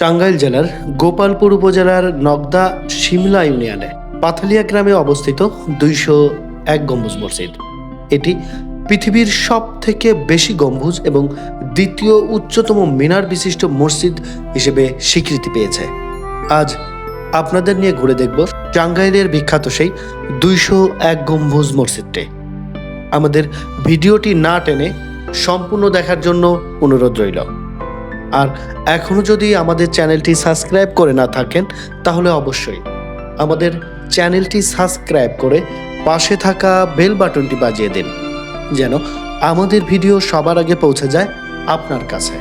টাঙ্গাইল জেলার গোপালপুর উপজেলার নগদা শিমলা ইউনিয়নে পাথালিয়া গ্রামে অবস্থিত দুইশো এক গম্বুজ মসজিদ। এটি পৃথিবীর সব থেকে বেশি গম্বুজ এবং দ্বিতীয় উচ্চতম মিনার বিশিষ্ট মসজিদ হিসেবে স্বীকৃতি পেয়েছে। আজ আপনাদের নিয়ে ঘুরে দেখব টাঙ্গাইলের বিখ্যাত সেই দুইশো এক গম্বুজ মসজিদটি। আমাদের ভিডিওটি না টেনে সম্পূর্ণ দেখার জন্য অনুরোধ রইল। আর এখনও যদি আমাদের চ্যানেলটি সাবস্ক্রাইব করে না থাকেন, তাহলে অবশ্যই আমাদের চ্যানেলটি সাবস্ক্রাইব করে পাশে থাকা বেল বাটনটি বাজিয়ে দিন, যেন আমাদের ভিডিও সবার আগে পৌঁছে যায় আপনার কাছে।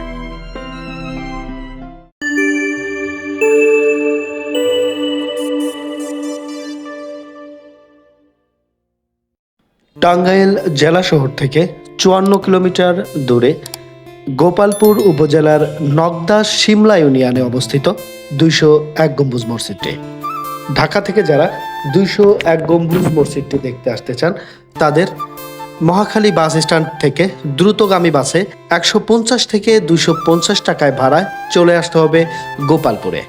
টাঙ্গাইল জেলা শহর থেকে চুয়ান্ন কিলোমিটার দূরে গোপালপুর উপজেলার নগদা শিমলা ইউনিয়নে অবস্থিত দুইশো এক গম্বুজ মসজিদটি। ঢাকা থেকে যারা দুইশো এক গম্বুজ মসজিদটি দেখতে আসতে চান, তাদের মহাখালী বাস স্ট্যান্ড থেকে দ্রুতগামী বাসে একশো পঞ্চাশ থেকে দুইশো পঞ্চাশ টাকায় ভাড়ায় চলে আসতে হবে গোপালপুরে।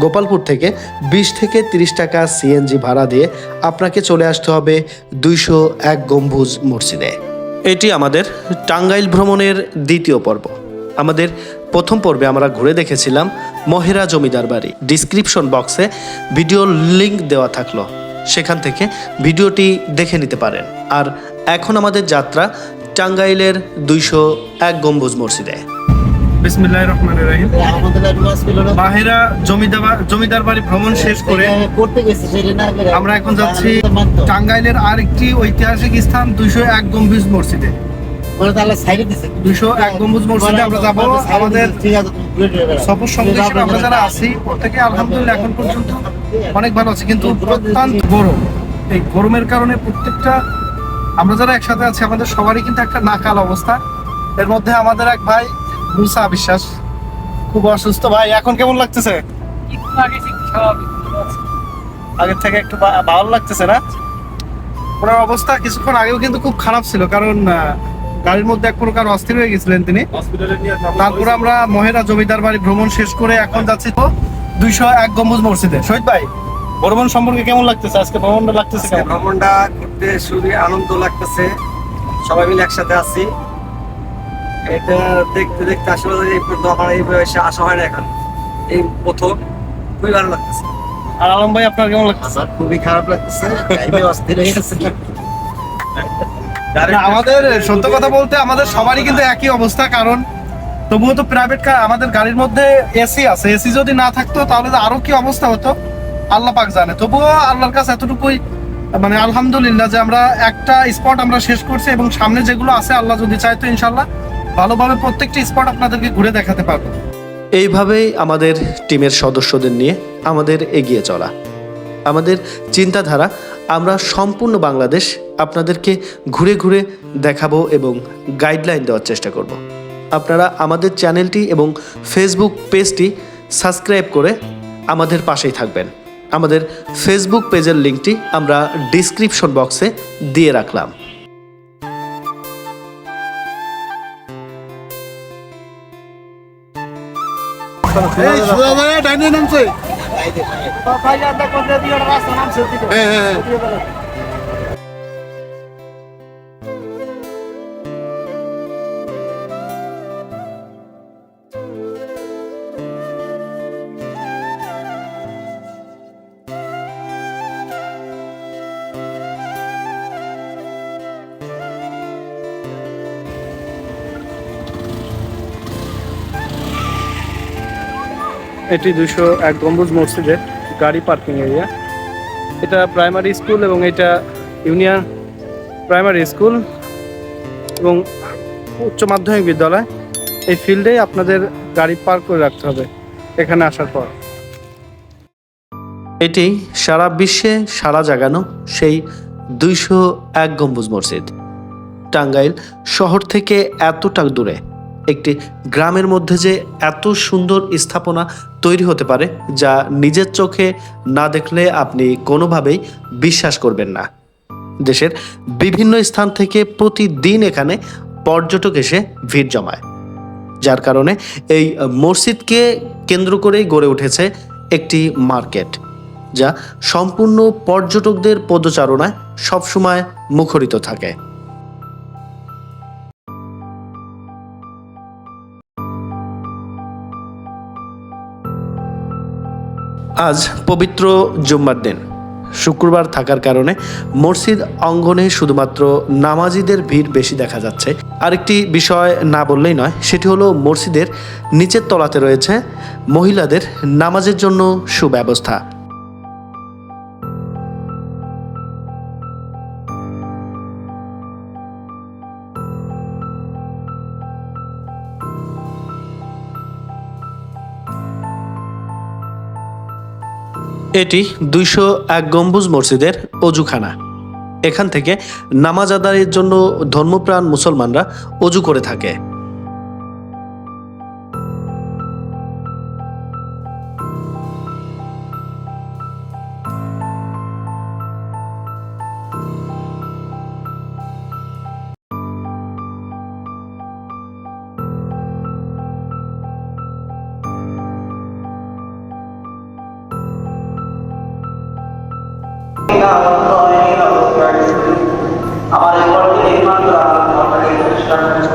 গোপালপুর থেকে বিশ থেকে তিরিশ টাকা সিএনজি ভাড়া দিয়ে আপনাকে চলে আসতে হবে দুইশো এক গম্বুজ মসজিদে। এটি আমাদের টাঙ্গাইল ভ্রমণের দ্বিতীয় পর্ব। আমাদের প্রথম পর্বে আমরা ঘুরে দেখেছিলাম মহেরা জমিদার বাড়ি। ডিসক্রিপশন বক্সে ভিডিও লিংক দেওয়া থাকল। সেখান থেকে ভিডিওটি দেখে নিতে পারেন। আর এখন আমাদের যাত্রা টাঙ্গাইলের দুইশো এক গম্বুজ মসজিদে। রহিম। বাহেরা জমিদার জমিদার বাড়ি ভ্রমণ শেষ করে আমরা এখন যাচ্ছি টাঙ্গাইলের আরেকটি ঐতিহাসিক স্থান দুইশো এক গম্বুজ মসজিদে। দুইশো এক গম্বুজ আমরা যাব। আমাদের। সফর সঙ্গে যারা আছি প্রত্যেকে আলহামদুলিল্লাহ এখন পর্যন্ত অনেক ভালো আছে কিন্তু গরম। এই গরমের কারণে প্রত্যেকটা আমরা যারা একসাথে আছি আমাদের সবারই কিন্তু একটা নাকাল অবস্থা। এর মধ্যে আমাদের এক ভাই মুসা বিশ্বাস। খুব অসুস্থ ভাই এখন কেমন লাগতেছে? আগের থেকে একটু ভালো লাগতেছে না? ওনার অবস্থা কিছুক্ষণ আগেও কিন্তু খুব খারাপ ছিল কারণ গাড়ির মধ্যে এক প্রকার অস্থির হয়ে গেছিলেন তিনি। তারপরে আমরা মহেরা জমিদার বাড়ি ভ্রমণ শেষ করে এখন যাচ্ছি তো দুইশো এক গম্বুজ মসজিদে। শহীদ ভাই ভ্রমণ সম্পর্কে কেমন লাগতেছে? আজকে ভ্রমণটা লাগতেছে ভ্রমণটা করতে খুবই আনন্দ লাগতেছে। সবাই মিলে একসাথে আছি। এটা দেখতে দেখতে আসলে এই পর্যন্ত আমার এই বয়সে আসা হয় না এখন। এই প্রথম। খুবই ভালো লাগতেছে। আর আলম ভাই আপনার কেমন লাগতেছে? আমার খুবই খারাপ লাগতেছে। টাইমে অস্থির হয়ে গেছে। আমাদের সত্য কথা বলতে আমাদের সবারই কিন্তু একই অবস্থা কারণ তবুও তো প্রাইভেট কার আমাদের গাড়ির মধ্যে এসি আছে। এসি যদি না থাকতো তাহলে তো আরও কি অবস্থা হতো? আল্লাহ পাক জানে। তবুও আল্লাহর কাছে এতটুকুই মানে আলহামদুলিল্লাহ যে আমরা একটা স্পট আমরা শেষ করছি এবং সামনে যেগুলো আছে আল্লাহ যদি চায় তো ইনশাল্লাহ ভালোভাবে প্রত্যেকটা স্পট আপনাদেরকে ঘুরে দেখাতে পারব। এইভাবেই আমাদের টিমের সদস্যদের নিয়ে আমাদের এগিয়ে চলা। আমাদের চিন্তাধারা, আমরা সম্পূর্ণ বাংলাদেশ আপনাদেরকে ঘুরে ঘুরে দেখাবো এবং গাইডলাইন দেওয়ার চেষ্টা করব। আপনারা আমাদের চ্যানেলটি এবং ফেসবুক পেজটি সাবস্ক্রাইব করে আমাদের পাশেই থাকবেন। আমাদের ফেসবুক পেজের লিঙ্কটি আমরা ডিসক্রিপশন বক্সে দিয়ে রাখলাম। ডাইনে নামছে। হ্যাঁ হ্যাঁ। এটি দুশো এক গম্বুজ মসজিদের গাড়ি পার্কিং এরিয়া। এটা প্রাইমারি স্কুল এবং এটা ইউনিয়ন প্রাইমারি স্কুল এবং উচ্চ মাধ্যমিক বিদ্যালয়। এই ফিল্ডে আপনাদের গাড়ি পার্ক করে রাখতে হবে এখানে আসার পর। এটি সারা বিশ্বে সারা জাগানো সেই দুইশো এক গম্বুজ মসজিদ। টাঙ্গাইল শহর থেকে এতটা দূরে। একটি গ্রামের মধ্যে যে এত সুন্দর স্থাপনা তৈরি হতে পারে, যা নিজের চোখে না দেখলে আপনি কোনোভাবেই বিশ্বাস করবেন না। দেশের বিভিন্ন স্থান থেকে প্রতিদিন এখানে পর্যটক এসে ভিড় জমায়। যার কারণে এই মসজিদকে কেন্দ্র করেই গড়ে উঠেছে একটি মার্কেট, যা সম্পূর্ণ পর্যটকদের পদচারণায় সবসময় মুখরিত থাকে। আজ পবিত্র জুম্মার দিন। শুক্রবার থাকার কারণে মসজিদ অঙ্গনে শুধুমাত্র নামাজিদের ভিড় বেশি দেখা যাচ্ছে। আরেকটি বিষয় না বললেই নয়, সেটি হলো মসজিদের নিচের তলাতে রয়েছে মহিলাদের নামাজের জন্য সুব্যবস্থা। এটি দুইশো এক গম্বুজ মসজিদের অজুখানা। এখান থেকে নামাজ আদায়ের জন্য ধর্মপ্রাণ মুসলমানরা অজু করে থাকে।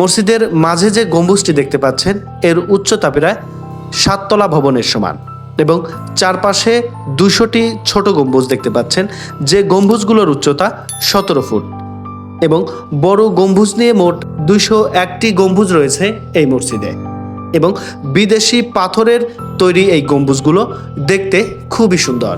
মসজিদের মাঝে যে গম্বুজটি দেখতে পাচ্ছেন, এর উচ্চতা প্রায় সাততলা ভবনের সমান এবং চারপাশে দুশোটি ছোট গম্বুজ দেখতে পাচ্ছেন, যে গম্বুজগুলোর উচ্চতা সতেরো ফুট এবং বড় গম্বুজ নিয়ে মোট দুইশো একটি গম্বুজ রয়েছে এই মসজিদে এবং বিদেশি পাথরের তৈরি এই গম্বুজগুলো দেখতে খুবই সুন্দর।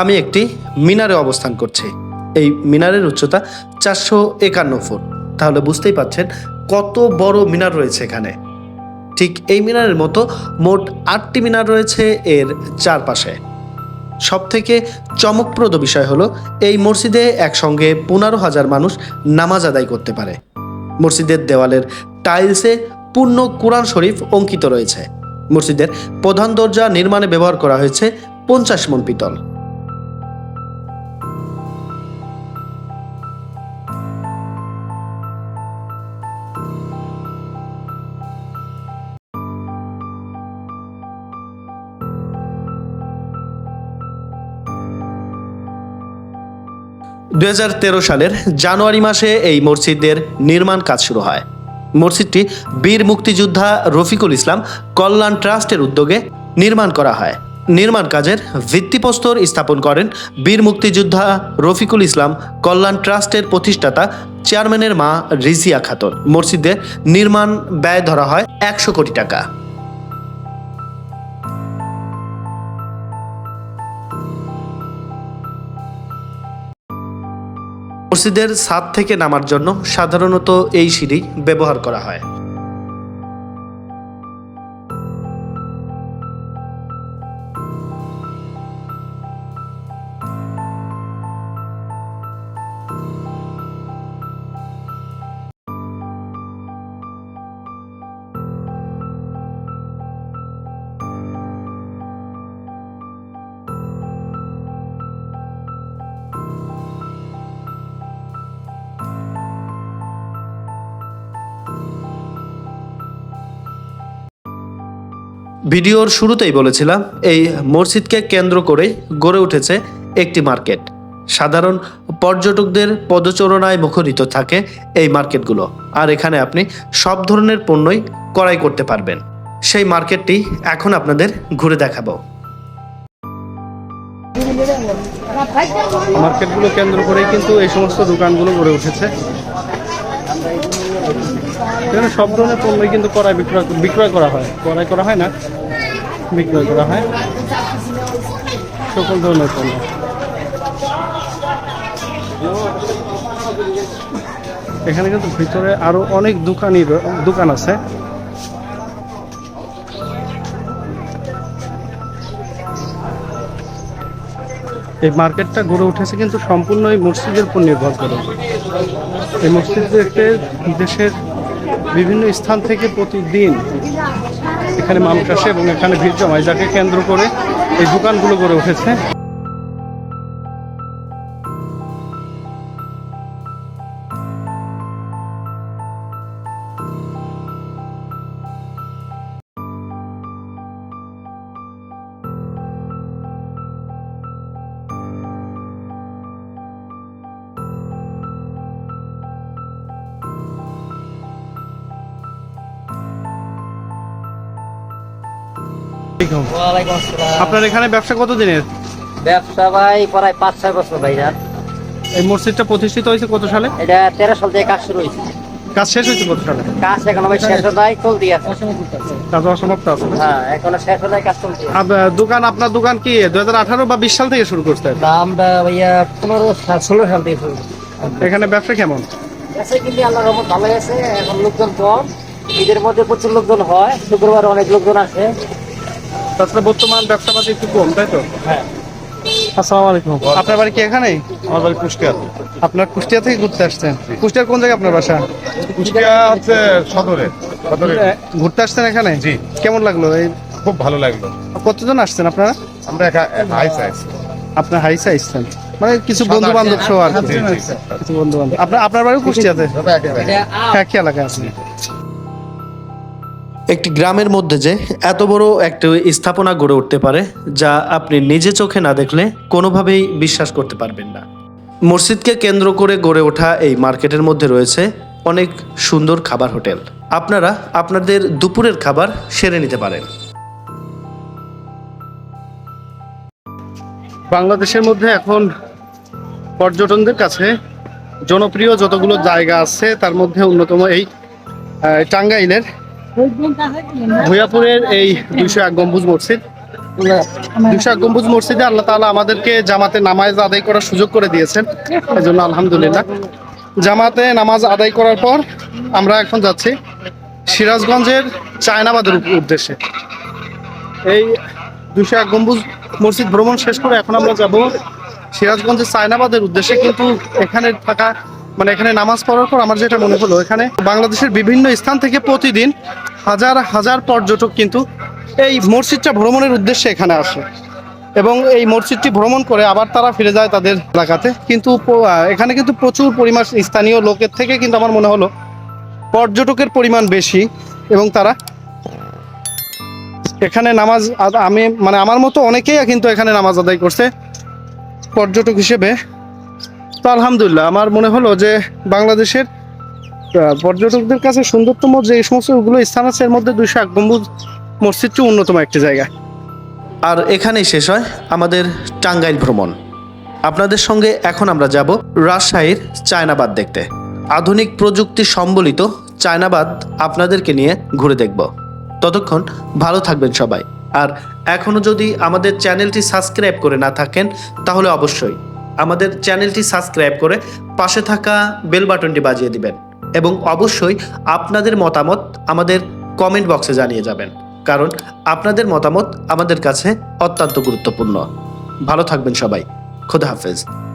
আমি একটি মিনারে অবস্থান করছে। এই মিনারের উচ্চতা চারশো একান্ন ফুট। তাহলে বুঝতেই পাচ্ছেন কত বড় মিনার রয়েছে এখানে। ঠিক এই মিনারের মতো মোট আটটি মিনার রয়েছে এর চারপাশে। সব থেকে চমকপ্রদ বিষয় হলো, এই মসজিদে একসঙ্গে পনেরো হাজার মানুষ নামাজ আদায় করতে পারে। মসজিদের দেওয়ালের টাইলসে পূর্ণ কোরআন শরীফ অঙ্কিত রয়েছে। মসজিদের প্রধান দরজা নির্মাণে ব্যবহার করা হয়েছে পঞ্চাশ মন পিতল। দুই হাজার তেরো সালের জানুয়ারি মাসে এই মসজিদের নির্মাণ কাজ শুরু হয়। মসজিদটি বীর মুক্তিযোদ্ধা রফিকুল ইসলাম কল্যাণ ট্রাস্টের উদ্যোগে নির্মাণ করা হয়। নির্মাণ কাজের ভিত্তিপ্রস্তর স্থাপন করেন বীর মুক্তিযোদ্ধা রফিকুল ইসলাম কল্যাণ ট্রাস্টের প্রতিষ্ঠাতা চেয়ারম্যানের মা রিজিয়া খাতুন। মসজিদের নির্মাণ ব্যয় ধরা হয় একশো কোটি টাকা। মসজিদের ছাদ থেকে নামার জন্য সাধারণত এই সিঁড়ি ব্যবহার করা হয়। ভিডিওর শুরুতেই বলেছিলাম, এই মসজিদকে কেন্দ্র করে গড়ে উঠেছে একটি মার্কেট। সাধারণ পর্যটকদের পদচারণায় মুখরিত থাকে এই মার্কেটগুলো, আর এখানে আপনি সব ধরনের পণ্যই ক্রয় করতে পারবেন। সেই মার্কেটটি এখন আপনাদের ঘুরে দেখাবো। মার্কেটগুলো কেন্দ্র করেই কিন্তু এই সমস্ত দোকানগুলো গড়ে উঠেছে। এখানে সব ধরনের পণ্যই কিন্তু ক্রয় বিক্রয় বিক্রয় করা হয়। ক্রয় করা হয় না, বিক্রয় করা হয়। সকল ধরনের পণ্য। এখানে কিন্তু ভিতরে আরও অনেক দোকানই দোকান আছে। এই মার্কেটটা গড়ে উঠেছে কিন্তু সম্পূর্ণ এই মসজিদের উপর নির্ভর করে। এই মসজিদ মসজিদকে দেশের বিভিন্ন স্থান থেকে প্রতিদিন এখানে মানুষ আসে এবং এখানে ভিড় জমায় যাকে কেন্দ্র করে এই দোকানগুলো গড়ে উঠেছে। আপনার এখানে ব্যবসা কত দিনের ব্যবসা ভাই প্রায় পাঁচ ছয় বছর ভাইজান এই মসজিদটা প্রতিষ্ঠিত হয়েছে কত সালে? এটা তেরো সাল থেকে কাজ শুরু হয়েছে। কাজ শেষ হয়েছে কত সালে? কাজ এখনও ভাই শেষ হয় চলতি আছে। কাজ অসমাপ্ত আছে হ্যাঁ এখনও শেষ হয় কাজ চলছে দোকান আপনার দোকান কি? দু হাজার আঠারো বা বিশ সাল থেকে শুরু করতেন আমরা ভাইয়া পনেরো ষোলো সাল থেকে শুরু। এখানে ব্যবসা কেমন? আছে কিন্তু রহমত আছে এখন লোকজন কম। ঈদের মধ্যে প্রচুর লোকজন হয় শুক্রবার অনেক লোকজন আসে। তাছাড়া বর্তমান ব্যবসা পাতি একটু কম তাই তো? হ্যাঁ। আসসালামু আলাইকুম। আপনার বাড়ি কি এখানেই? আমার বাড়ি কুষ্টিয়া। আপনার কুষ্টিয়া থেকে ঘুরতে আসছেন? কুষ্টিয়ার কোন জায়গায় আপনার বাসা? কুষ্টিয়া হচ্ছে সদরে সদরে। ঘুরতে আসছেন এখানে? জি। কেমন লাগল? এই খুব ভালো লাগল। কতজন আসছেন আপনারা? আমরা একা হাই সাইজ আপনার হাইসা আসছেন। মানে কিছু বন্ধু বান্ধব সহ আর কিছু বন্ধু বান্ধব আপনার আপনার বাড়িও কুষ্টিয়াতে? একই এলাকায় আছে একটি গ্রামের মধ্যে যে এত বড় একটি স্থাপনা গড়ে উঠতে পারে, যা আপনি নিজে চোখে না দেখলে কোনোভাবেই বিশ্বাস করতে পারবেন না। মসজিদকে কেন্দ্র করে গড়ে ওঠা এই মার্কেটের মধ্যে রয়েছে অনেক সুন্দর খাবার হোটেল। আপনারা আপনাদের দুপুরের খাবার সেরে নিতে পারেন। বাংলাদেশের মধ্যে এখন পর্যটনদের কাছে জনপ্রিয় যতগুলো জায়গা আছে, তার মধ্যে অন্যতম এই টাঙ্গাইলের ভুয়াপুরের এই দুইশো এক গম্বুজ মসজিদ। দুইশো এক গম্বুজ মসজিদে আল্লাহ তাআলা আমাদেরকে জামাতে নামাজ আদায় করার সুযোগ করে দিয়েছেন। এই জন্য আলহামদুলিল্লাহ। জামাতে নামাজ আদায় করার পর আমরা এখন যাচ্ছি সিরাজগঞ্জের চায়নাবাদের উদ্দেশ্যে। এই দুইশো এক গম্বুজ মসজিদ ভ্রমণ শেষ করে এখন আমরা যাব সিরাজগঞ্জের চায়নাবাদের উদ্দেশ্যে। কিন্তু এখানে থাকা মানে এখানে নামাজ পড়ার পর আমার যেটা মনে হলো, এখানে বাংলাদেশের বিভিন্ন স্থান থেকে প্রতিদিন হাজার হাজার পর্যটক কিন্তু এই মসজিদটা ভ্রমণের উদ্দেশ্যে এখানে আসে। এবং এই মসজিদটি ভ্রমণ করে আবার তারা ফিরে যায় তাদের এলাকাতে। কিন্তু এখানে কিন্তু প্রচুর পরিমাণ স্থানীয় লোকের থেকে কিন্তু আমার মনে হলো পর্যটকের পরিমাণ বেশি এবং তারা এখানে নামাজ আমি মানে আমার মতো অনেকেই কিন্তু এখানে নামাজ আদায় করছে। পর্যটক হিসেবে তো আলহামদুলিল্লাহ, আমার মনে হলো যে বাংলাদেশের পর্যটকদের কাছে সুন্দরতম যে সমস্ত ওগুলো স্থান আছে, এর মধ্যে দুইশো এক গম্বুজ মসজিদটি অন্যতম একটি জায়গা। আর এখানেই শেষ হয় আমাদের টাঙ্গাইল ভ্রমণ। আপনাদের সঙ্গে এখন আমরা যাব রাজশাহীর চায়নাবাদ দেখতে। আধুনিক প্রযুক্তি সম্বলিত চায়নাবাদ আপনাদেরকে নিয়ে ঘুরে দেখব। ততক্ষণ ভালো থাকবেন সবাই। আর এখনও যদি আমাদের চ্যানেলটি সাবস্ক্রাইব করে না থাকেন, তাহলে অবশ্যই আমাদের চ্যানেলটি সাবস্ক্রাইব করে পাশে থাকা বেল বাটনটি বাজিয়ে দিবেন এবং অবশ্যই আপনাদের মতামত আমাদের কমেন্ট বক্সে জানিয়ে যাবেন, কারণ আপনাদের মতামত আমাদের কাছে অত্যন্ত গুরুত্বপূর্ণ। ভালো থাকবেন সবাই। খুদা হাফেজ।